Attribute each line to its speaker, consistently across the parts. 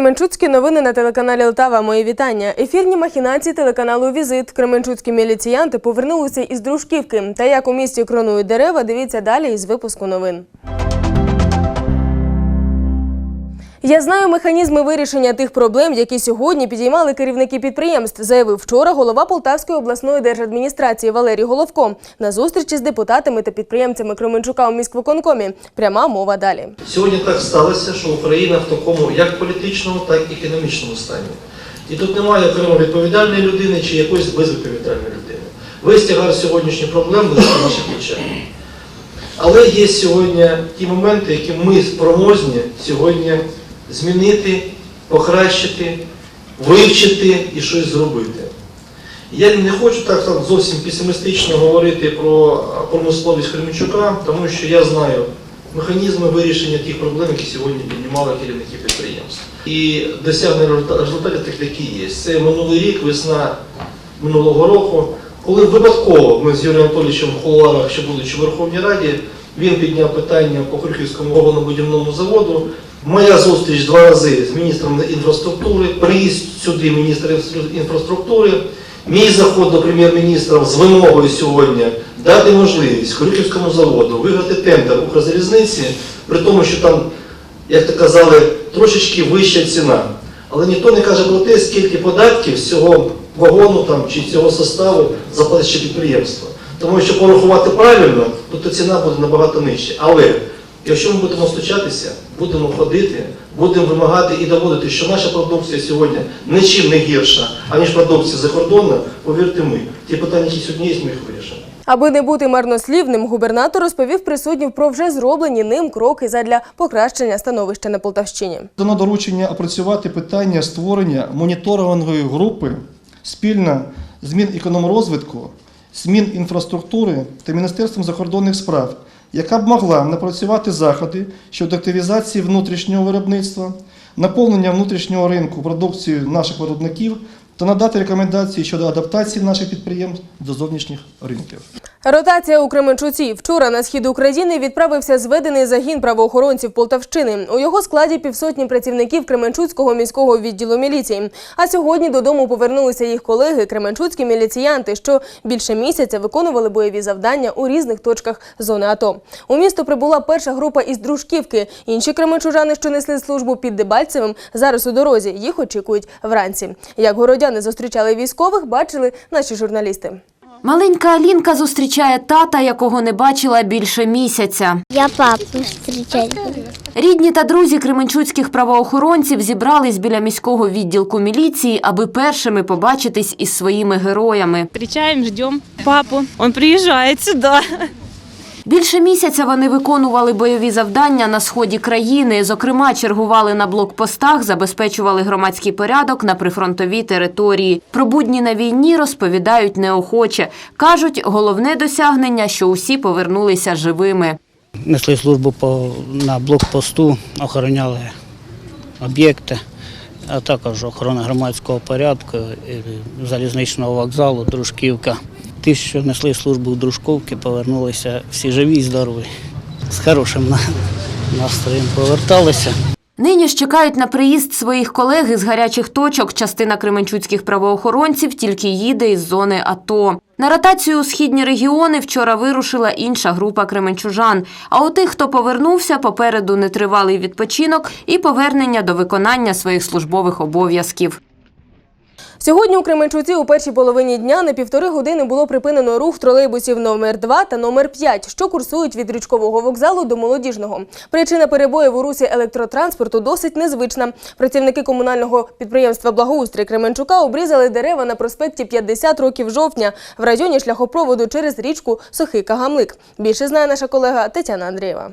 Speaker 1: Кременчуцькі новини на телеканалі Лтава. Мої вітання. Ефірні махінації телеканалу Візит. Кременчуцькі міліціянти повернулися із дружківки. Та як у місті кронують дерева, дивіться далі із випуску новин. Я знаю механізми вирішення тих проблем, які сьогодні підіймали керівники підприємств, заявив вчора голова Полтавської обласної держадміністрації Валерій Головко на зустрічі з депутатами та підприємцями Кременчука у міськвиконкомі. Пряма мова далі.
Speaker 2: Сьогодні так сталося, що Україна в такому як політичному, так і економічному стані. І тут немає окремо відповідальної людини чи якоїсь безвідповідальної людини. Весь тягар сьогоднішніх проблем на наших. Але є сьогодні ті моменти, які ми спроможні сьогодні змінити, покращити, вивчити і щось зробити. Я не хочу так зовсім песимістично говорити про промисловість Кременчука, тому що я знаю механізми вирішення тих проблем, які сьогодні піднімали керівники підприємств. І досягнення результа- результатів таких які є. Це минулий рік, весна минулого року, коли випадково ми з Юрієм Анатолійовичем в кулуарах, ще будучи в Верховній Раді, він підняв питання по Крюківському вагонобудівному заводу. Моя зустріч два рази з міністром інфраструктури, приїзд сюди міністра інфраструктури, мій заход до прем'єр-міністра з вимогою сьогодні дати можливість Крюківському заводу виграти тендер Укрзалізниці, при тому, що там, як то казали, трошечки вища ціна. Але ніхто не каже про те, скільки податків з цього вагону там, чи цього составу заплатить ще підприємство. Тому якщо порахувати правильно, то ціна буде набагато нижча. Але якщо ми будемо стучатися, будемо ходити, будемо вимагати і доводити, що наша продукція сьогодні нічим не гірша, аніж продукція закордонна, повірте ми, ті питання, які сьогодні є, ми їх вирішимо.
Speaker 1: Аби не бути марнослівним, губернатор розповів присутнім про вже зроблені ним кроки задля покращення становища на Полтавщині.
Speaker 3: Дано доручення опрацювати питання створення моніторингової групи спільно з Мінекономрозвитку, з Мінінфраструктури та Міністерством закордонних справ, яка б могла напрацювати заходи щодо активізації внутрішнього виробництва, наповнення внутрішнього ринку продукцією наших виробників та надати рекомендації щодо адаптації наших підприємств до зовнішніх ринків.
Speaker 1: Ротація у Кременчуці. Вчора на схід України відправився зведений загін правоохоронців Полтавщини. У його складі півсотні працівників Кременчуцького міського відділу міліції. А сьогодні додому повернулися їх колеги, кременчуцькі міліціянти, що більше місяця виконували бойові завдання у різних точках зони АТО. У місто прибула перша група із Дружківки. Інші кременчужани, що несли службу під Дебальцевим, зараз у дорозі. Їх очікують вранці. Як городяни зустрічали військових, бачили наші журналісти.
Speaker 4: Маленька Алінка зустрічає тата, якого не бачила більше місяця.
Speaker 5: Я папу буду.
Speaker 4: Рідні та друзі кременчуцьких правоохоронців зібрались біля міського відділку міліції, аби першими побачитись із своїми героями.
Speaker 6: Встречаем, ждем папу. Он приезжает сюда.
Speaker 4: Більше місяця вони виконували бойові завдання на сході країни. Зокрема, чергували на блокпостах, забезпечували громадський порядок на прифронтовій території. Про будні на війні розповідають неохоче. Кажуть, головне досягнення, що усі повернулися живими.
Speaker 7: несли службу на блокпосту, охороняли об'єкти, а також охорона громадського порядку, залізничного вокзалу, Дружківка. Ті, що несли службу в Дружковці, повернулися всі живі і здорові. З хорошим настроєм поверталися.
Speaker 4: Нині ж чекають на приїзд своїх колег із гарячих точок. Частина кременчуцьких правоохоронців тільки їде із зони АТО. На ротацію у східні регіони вчора вирушила інша група кременчужан. А у тих, хто повернувся, попереду нетривалий відпочинок і повернення до виконання своїх службових обов'язків.
Speaker 1: Сьогодні у Кременчуці у першій половині дня на півтори години було припинено рух тролейбусів номер 2 та номер 5, що курсують від річкового вокзалу до молодіжного. Причина перебоїв у русі електротранспорту досить незвична. Працівники комунального підприємства Благоустрій Кременчука обрізали дерева на проспекті 50 років жовтня в районі шляхопроводу через річку Сухий Кагамлик. Більше знає наша колега Тетяна Андрієва.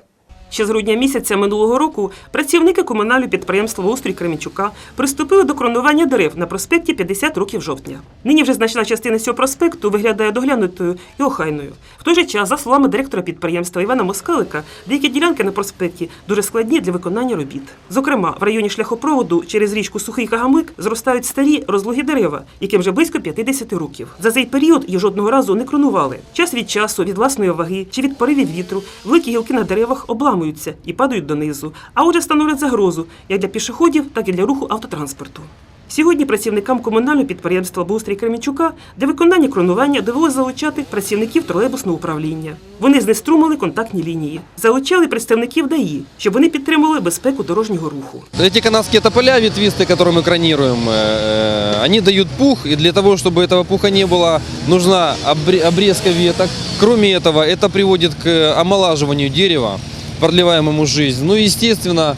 Speaker 8: Ще з грудня місяця минулого року працівники комунального підприємства «Устрій Кременчука приступили до кронування дерев на проспекті 50 років жовтня. Нині вже значна частина цього проспекту виглядає доглянутою і охайною. В той же час, за словами директора підприємства Івана Москалика, деякі ділянки на проспекті дуже складні для виконання робіт. Зокрема, в районі шляхопроводу через річку Сухий Кагамик зростають старі розлогі дерева, яким вже близько 50 років. За цей період їх жодного разу не кронували. Час від часу, від власної ваги чи від поривів вітру, великі гілки на деревах обламують заламуються і падають донизу, а отже становлять загрозу як для пішоходів, так і для руху автотранспорту. Сьогодні працівникам комунального підприємства «Бустрій Кремінчука» для виконання кронування довелося залучати працівників тролейбусного управління. Вони знеструмили контактні лінії, залучали представників ДАІ, щоб вони підтримували безпеку дорожнього руху.
Speaker 9: Эти канадские тополя ветвистые, которые мы кранируем, э, они дают пух, и для того, чтобы этого пуха не было, нужна обре- обрезка веток. Кроме этого, это приводит к омолаживанию дерева, продлеваемому жизнь. Ну и, естественно,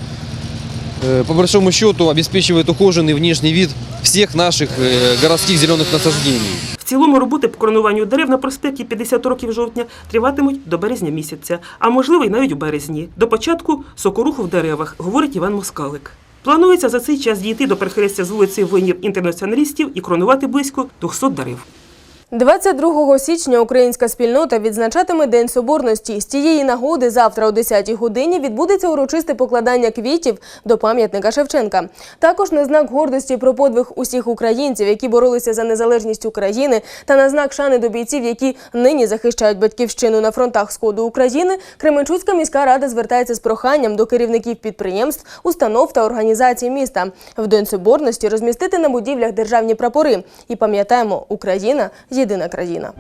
Speaker 9: э, по большому счету, обеспечивает ухоженный внешний вид всех наших э, городских зеленых насаждений.
Speaker 8: В цілому роботи по коронуванню дерев на проспекті 50 років жовтня триватимуть до березня місяця, а можливо й навіть у березні. До початку сокоруху в деревах, говорить Іван Москалик. Планується за цей час дійти до перехрестя з вулиці воїнів-інтернаціоналістів і коронувати близько 200 дерев.
Speaker 1: 22 січня українська спільнота відзначатиме День Соборності. З цієї нагоди завтра о 10-й годині відбудеться урочисте покладання квітів до пам'ятника Шевченка. Також на знак гордості про подвиг усіх українців, які боролися за незалежність України, та на знак шани до бійців, які нині захищають батьківщину на фронтах сходу України, Кременчуцька міська рада звертається з проханням до керівників підприємств, установ та організацій міста в День Соборності розмістити на будівлях державні прапори. І пам'ятаємо, Україна єдина країна.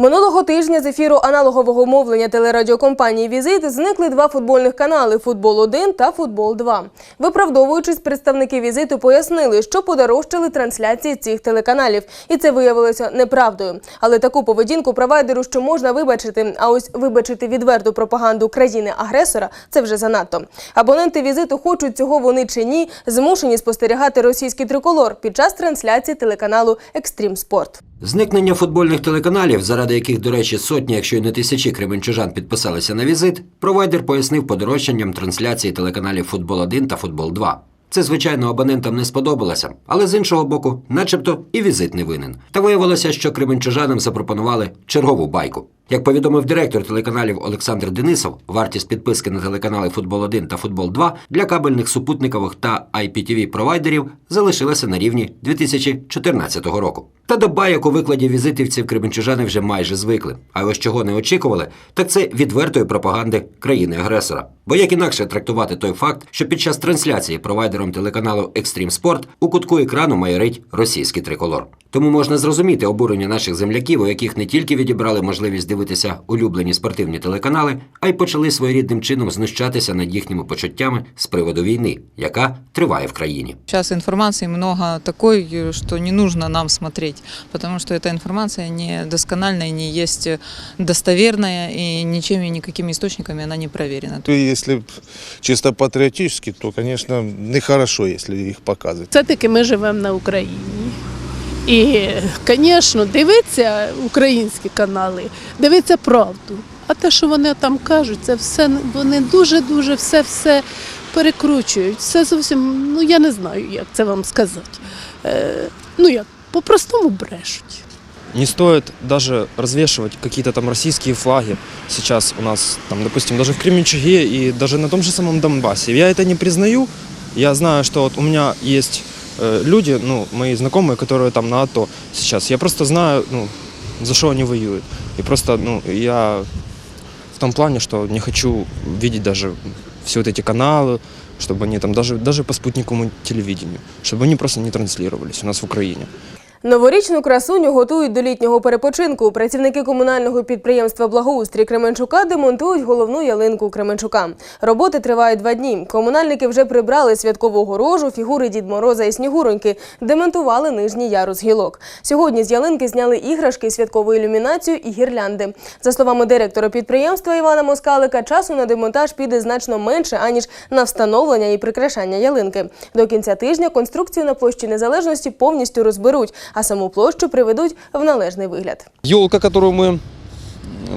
Speaker 1: Минулого тижня з ефіру аналогового мовлення телерадіокомпанії Візит зникли два футбольних канали Футбол 1 та Футбол 2 Виправдовуючись, представники візиту пояснили, що подорожчали трансляції цих телеканалів, і це виявилося неправдою. Але таку поведінку провайдеру що можна вибачити. А ось вибачити відверту пропаганду країни-агресора це вже занадто. Абоненти візиту хочуть цього вони чи ні, змушені спостерігати російський триколор під час трансляції телеканалу Екстрім Спорт.
Speaker 10: Зникнення футбольних телеканалів, заради яких, до речі, сотні, якщо й не тисячі кременчужан підписалися на візит, провайдер пояснив подорожчанням трансляції телеканалів Футбол 1 та Футбол 2. Це, звичайно, абонентам не сподобалося, але з іншого боку, начебто і візит не винен. Та виявилося, що кременчужанам запропонували чергову байку. Як повідомив директор телеканалів Олександр Денисов, вартість підписки на телеканали Футбол 1 та Футбол 2 для кабельних супутникових та IPTV провайдерів залишилася на рівні 2014 року. Та до байок у викладі візитівців кременчужани вже майже звикли. А ось чого не очікували, так це відвертої пропаганди країни-агресора. Бо як інакше трактувати той факт, що під час трансляції провайдером телеканалу Екстрім Спорт у кутку екрану майорить російський триколор. Тому можна зрозуміти обурення наших земляків, у яких не тільки відібрали можливість дивитися улюблені спортивні телеканали, а й почали своєрідним чином знущатися над їхніми почуттями з приводу війни, яка триває в країні.
Speaker 11: Сейчас информации много такой, что не нужно нам смотреть, потому что эта информация не доскональная, не есть достоверная и ничем и никакими источниками она не
Speaker 12: если б чисто патриотически, то, конечно, нехорошо, если их показывать.
Speaker 13: Все-таки ми живемо на Україні. І, звісно, дивиться українські канали, дивиться правду. А те, що вони там кажуть, це все вони дуже-дуже все-все перекручують. Все зовсім, ну я не знаю, як це вам сказати. Е, ну як, по-простому брешуть.
Speaker 14: Не стоит даже развешивать какие-то там российские флаги сейчас у нас, там, допустим, даже в Кременчуге и даже на том же самом Донбассе. Я это не признаю. Я знаю, что вот у меня есть люди, ну, мои знакомые, которые там на АТО сейчас. Я просто знаю, ну, за что они воюют. И просто, ну, я в том плане, что не хочу видеть даже все вот эти каналы, чтобы они там даже, даже по спутниковому телевидению, чтобы они просто не транслировались у нас в Украине.
Speaker 1: Новорічну красуню готують до літнього перепочинку. Працівники комунального підприємства Благоустрій Кременчука демонтують головну ялинку Кременчука. Роботи тривають два дні. Комунальники вже прибрали святкового рожу, фігури Дід Мороза і Снігуроньки, демонтували нижній ярус гілок. Сьогодні з ялинки зняли іграшки, святкову ілюмінацію і гірлянди. За словами директора підприємства Івана Москалика, часу на демонтаж піде значно менше аніж на встановлення і прикрашання ялинки. До кінця тижня конструкцію на площі Незалежності повністю розберуть, а саму площу приведуть в належний вигляд.
Speaker 9: Елка, которую мы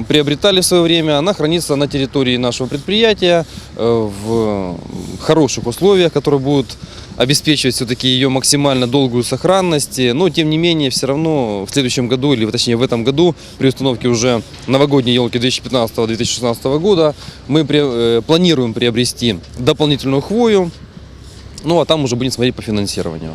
Speaker 9: приобретали в свое время, она хранится на территории нашего предприятия э, в хороших условиях, которые будут обеспечивать все-таки ее максимально долгую сохранность. Но, тем не менее, все равно в следующем году, или точнее в этом году, при установке уже новогодней елки 2015-2016 года, мы при- э, планируем приобрести дополнительную хвою, ну а там уже будем смотреть по финансированию.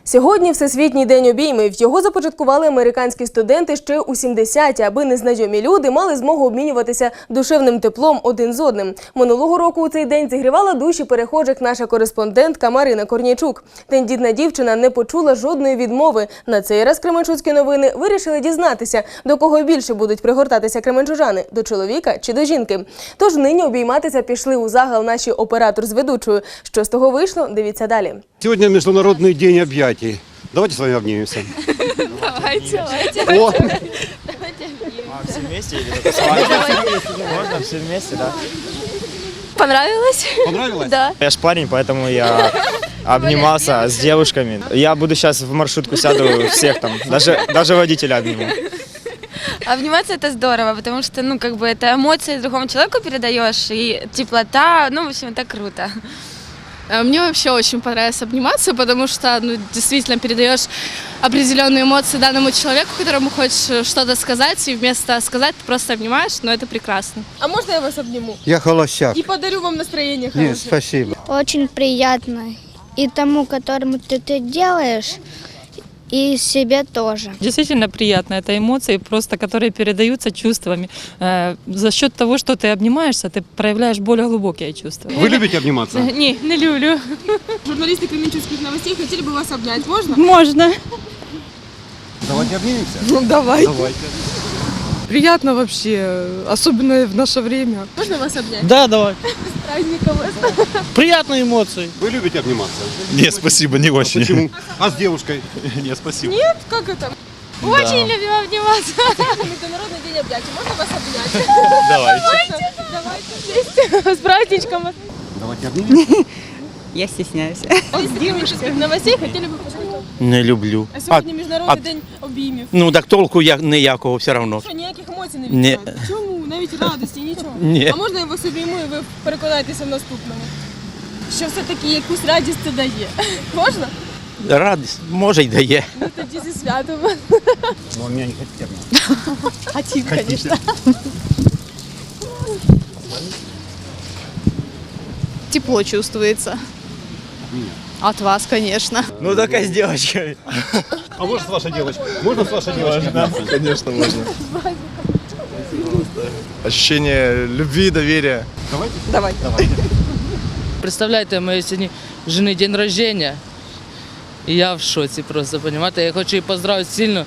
Speaker 1: Сьогодні Всесвітній день обіймів. Його започаткували американські студенти ще у 70-ті, аби незнайомі люди мали змогу обмінюватися душевним теплом один з одним. Минулого року у цей день зігрівала душі перехожих наша кореспондентка Марина Корнійчук. Тендітна дівчина не почула жодної відмови. На цей раз Кременчуцькі новини вирішили дізнатися, до кого більше будуть пригортатися кременчужани – до чоловіка чи до жінки. Тож нині обійматися пішли у загал наші оператор з ведучою. Що з того вийшло, дивіться далі.
Speaker 15: Сегодня Международный день объятий. Давайте с вами обнимемся.
Speaker 5: Давайте.
Speaker 15: О,
Speaker 14: Все вместе или Можно все вместе, да?
Speaker 5: Понравилось?
Speaker 15: понравилось?
Speaker 5: Да.
Speaker 14: Я ж парень, поэтому я обнимался с девушками. Я буду сейчас в маршрутку сяду всех там, даже, даже водителя обниму.
Speaker 5: Обниматься это здорово, потому что, ну, как бы это эмоции другому человеку передаешь, и теплота, ну, в общем, это круто.
Speaker 16: А Мне вообще очень понравилось обниматься, потому что ну, действительно передаешь определенные эмоции данному человеку, которому хочешь э, что-то сказать, и вместо сказать ты просто обнимаешь, но это прекрасно.
Speaker 1: А можна я вас обніму?
Speaker 15: Я холостяк.
Speaker 1: І подарю вам настроєння
Speaker 15: Нет, спасибо.
Speaker 5: Очень приятно. И тому, которому ты это делаешь, и себе тоже.
Speaker 6: Действительно приятно. Это эмоции, просто которые передаются чувствами. Э, За счет того, что ты обнимаешься, ты проявляешь более глубокие чувства.
Speaker 15: Вы любите обниматься?
Speaker 6: Не, не люблю.
Speaker 1: Журналісти Кременчуцьких новостей хотіли би вас обняти. Можна?
Speaker 6: Можно.
Speaker 15: Давайте обнимемся.
Speaker 6: Ну, давай.
Speaker 15: Давайте.
Speaker 6: Приятно вообще, особенно в наше время.
Speaker 1: Можна вас обняти?
Speaker 14: Да, давай.
Speaker 1: Праздником вас.
Speaker 14: Приятные эмоции.
Speaker 15: Вы любите обниматься?
Speaker 12: Нет, спасибо, не очень.
Speaker 15: Почему? А с девушкой?
Speaker 12: Нет, спасибо.
Speaker 1: Нет, как это?
Speaker 5: Очень любим обниматься.
Speaker 1: Международный день объятий. Можно вас обнять?
Speaker 12: Давайте.
Speaker 1: Давайте вместе. С праздничком.
Speaker 15: Давайте обнимемся.
Speaker 6: Я стесняюсь.
Speaker 1: Из Кременчуцьких новостей би почути.
Speaker 12: Не люблю.
Speaker 1: А сьогодні Міжнародний день обіймів.
Speaker 12: Ну так толку я ніякого все одно.
Speaker 1: Що ніяких емоцій не
Speaker 12: Ні.
Speaker 1: відчуваєте? Чому? Навіть радості, нічого.
Speaker 12: Ні.
Speaker 1: А можна я вас обійму і ви переконаєтеся в наступному? Що все-таки якусь радість це дає. Можна?
Speaker 12: Радість, може й дає.
Speaker 1: Ну тоді зі святом.
Speaker 15: Но меня не хотите.
Speaker 1: Хотів, звісно.
Speaker 16: Тепло чувствуется. От вас, конечно.
Speaker 14: Ну только с девочками.
Speaker 15: А может с вашей девочкой? Можно с вашей девочкой? обняться?
Speaker 12: Конечно, можно. Ощущение любви, доверия.
Speaker 15: Давайте?
Speaker 6: Представляєте, моєї сьогодні жени день рождения. І я в шоці просто, понимаете? Я хочу її поздравити сильно,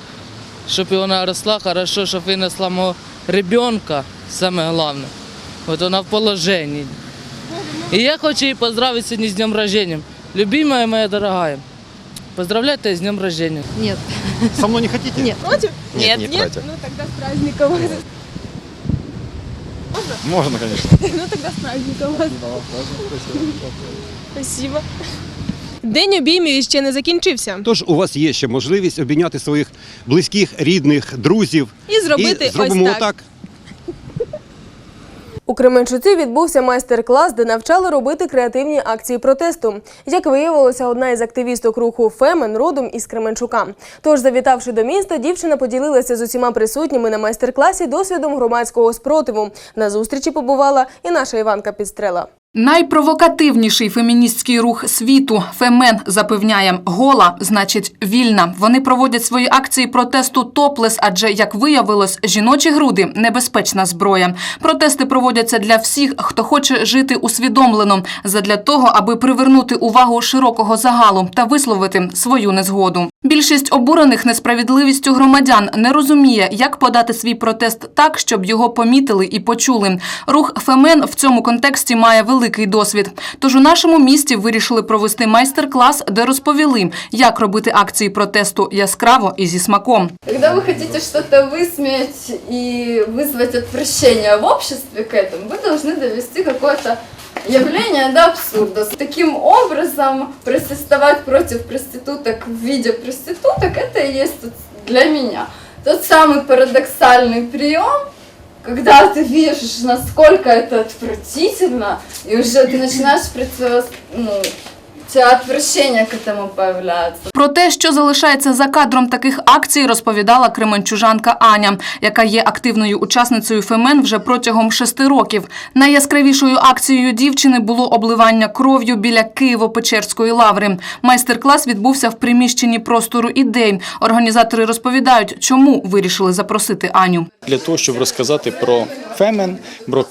Speaker 6: щоб вона росла хорошо, щоб винесла мого ребенка, саме головне. От вона в положенні. І я хочу її поздравити сьогодні з днем рождения. Любимая моя дорогая, поздравляйте з днем рождения.
Speaker 16: Нет.
Speaker 15: Со мной не хотите?
Speaker 16: Нет.
Speaker 1: Против?
Speaker 12: Нет, не против.
Speaker 1: Ну тогда с праздником вас.
Speaker 12: Можно, конечно.
Speaker 1: Ну тогда с праздником. Спасибо. День обіймів ще не закінчився.
Speaker 15: Тож у вас є ще можливість обійняти своїх близьких, рідних, друзів.
Speaker 1: І зробити
Speaker 15: І зробимо
Speaker 1: ось так. У Кременчуці відбувся майстер-клас, де навчали робити креативні акції протесту. Як виявилося, одна із активісток руху Фемен родом із Кременчука. Тож, завітавши до міста, дівчина поділилася з усіма присутніми на майстер-класі досвідом громадського спротиву. На зустрічі побувала і наша Іванка Підстрела.
Speaker 17: Найпровокативніший феміністський рух світу Фемен запевняє, гола значить вільна. Вони проводять свої акції протесту топлес, адже як виявилось, жіночі груди небезпечна зброя. Протести проводяться для всіх, хто хоче жити усвідомлено, задля того, аби привернути увагу широкого загалу та висловити свою незгоду. Більшість обурених несправедливістю громадян не розуміє, як подати свій протест так, щоб його помітили і почули. Рух Фемен в цьому контексті має великий досвід. Тож у нашому місті вирішили провести майстер-клас, де розповіли, як робити акції протесту яскраво і зі смаком.
Speaker 16: Когда вы хотите что-то высмеять и вызвать отвращение в обществе к этому, вы должны довести какое-то явление до абсурда. Таким образом, протестовать против проституток в виде проституток, это и есть тот- для меня тот самый парадоксальный прием, когда ты видишь, насколько это отвратительно, и уже ты начинаешь противос- ну, у тебя отвращение к этому появляется.
Speaker 17: Про те, що залишається за кадром таких акцій, розповідала кременчужанка Аня, яка є активною учасницею Фемен вже протягом шести років. Найяскравішою акцією дівчини було обливання кров'ю біля Києво-Печерської лаври. Майстер-клас відбувся в приміщенні простору ідей. Організатори розповідають, чому вирішили запросити Аню.
Speaker 18: для того, щоб розказати про фемен, про,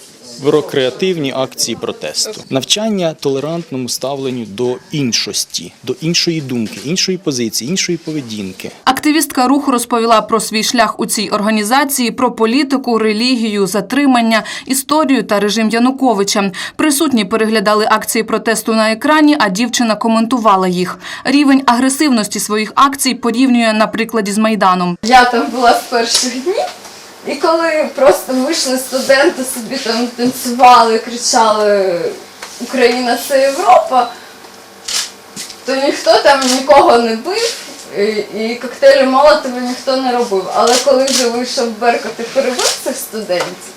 Speaker 18: про креативні акції протесту, навчання толерантному ставленню до іншості, до іншої думки, іншої позиції, іншої поведінки.
Speaker 17: Активістка руху розповіла про свій шлях у цій організації, про політику, релігію, затримання, історію та режим Януковича. Присутні переглядали акції протесту на екрані, а дівчина коментувала їх. Рівень агресивності своїх акцій порівнює на прикладі з Майданом.
Speaker 16: Я там була з перших днів, і коли просто вийшли студенти собі там танцювали, кричали Україна це Європа, то ніхто там нікого не бив. І, коктейлі Молотова ніхто не робив. Але коли вже вийшов Беркут і перебив цих студентів,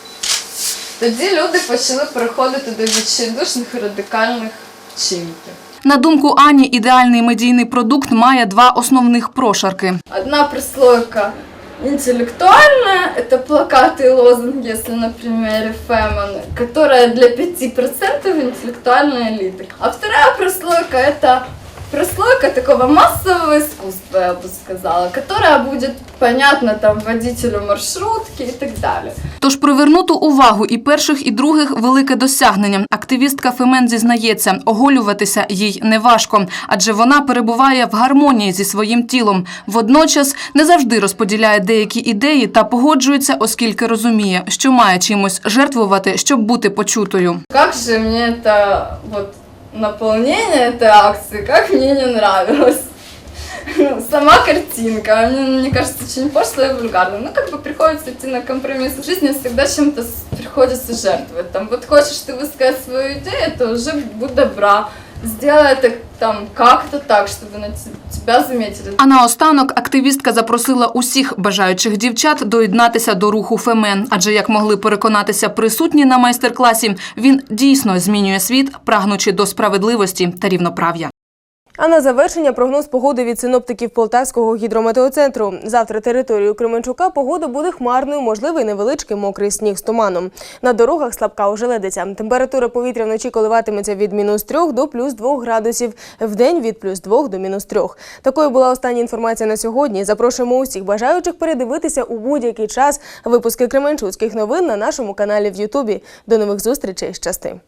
Speaker 16: тоді люди почали переходити до відчайдушних радикальних чинів.
Speaker 17: На думку Ані, ідеальний медійний продукт має два основних прошарки.
Speaker 16: Одна прослойка интеллектуальная, это плакаты и лозунги, если на примере Фэмон, которая для 5% интеллектуальной элиты. А вторая прослойка это прослойка такого массового искусства, я бы сказала, которая будет понятна там водителю маршрутки и так далее.
Speaker 17: Тож привернути увагу і перших, і других велике досягнення. Активістка Фемен зізнається, оголюватися їй неважко, адже вона перебуває в гармонії зі своїм тілом. Водночас не завжди розподіляє деякі ідеї та погоджується, оскільки розуміє, що має чимось жертвувати, щоб бути почутою.
Speaker 16: Как же мне это вот наполнение этой акции, как мне не нравилось. Сама картинка, мне, мне кажется, очень пошлая и вульгарная. Ну, как бы приходится идти на компромисс. В жизни всегда чем-то приходится жертвовать. Там, вот хочешь ты высказать свою идею, то уже будь добра. Сделай это там как-то так, чтобы на те- тебя заметили.
Speaker 17: А наостанок активістка запросила усіх бажаючих дівчат доєднатися до руху Фемен, адже як могли переконатися присутні на майстер-класі, він дійсно змінює світ, прагнучи до справедливості та рівноправ'я.
Speaker 1: А на завершення прогноз погоди від синоптиків Полтавського гідрометеоцентру. Завтра територію Кременчука погода буде хмарною, можливий невеличкий мокрий сніг з туманом. На дорогах слабка ожеледиця. Температура повітря вночі коливатиметься від мінус 3 до плюс 2 градусів, вдень від плюс 2 до мінус 3. Такою була остання інформація на сьогодні. Запрошуємо усіх бажаючих передивитися у будь-який час випуски Кременчуцьких новин на нашому каналі в Ютубі. До нових зустрічей. Щасти!